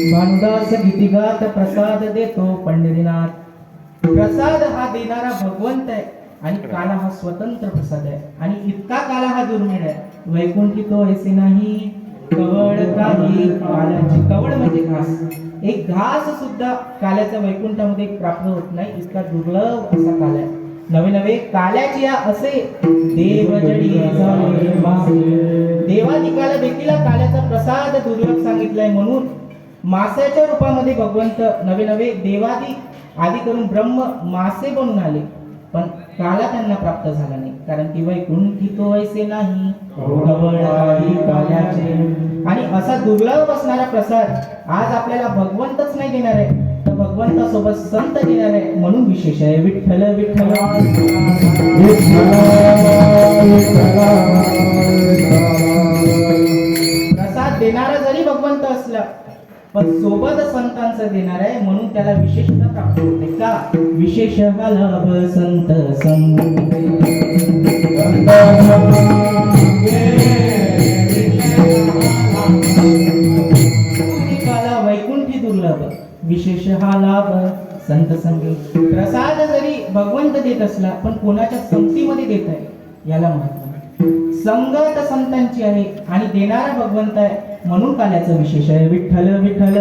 भानुदास गीतिगात प्रसाद देतो पंढरीनाथ. प्रसाद हा देणारा भगवंत आहे आणि काला हा स्वतंत्र प्रसाद आहे. आणि इतका काला हा दुर्मिळ आहे. वैकुंठी तो ऐसे नाही. कवळ काही कालाची कवळ म्हणजे घास. एक घास सुद्धा काल्याच्या वैकुंठामध्ये प्राप्त होत नाही. इतका दुर्लभ असा काला आहे. नवे नवे काल्याची या असे देवजडी मासे. देवादिकाला देखील काल्याचा प्रसाद दुर्लभ सांगितलाय म्हणून मास्याच्या रूपामध्ये भगवंत नवे नवे देवादी आदी करून ब्रह्म मासे बनून आले. पण काला त्यांना प्राप्त झाला नाही. कारण की वैकुंठी तो ऐसे नाही. आणि असा दुर्लभ असणारा प्रसाद आज आपल्याला भगवंतच नाही देणार आहे. तर भगवंतासोबत संत देणार आहे म्हणून विशेष आहे. विठ्ठल विठ्ठल. प्रसाद देणारा जरी भगवंत असला पण सोबत संतांचं देणार आहे म्हणून त्याला विशेषता प्राप्त होते. का? विशेष लाभ संत काला वैकुंठी दुर्लभ विशेष हा लाभ संत संगे. प्रसाद जरी भगवंत देत असला पण कोणाच्या संगतीमध्ये देत आहे याला महत्त्व संगत संतांची आहे आणि देणारा भगवंत आहे म्हणून काल्याचं विशेष आहे. विठ्ठल विठ्ठल.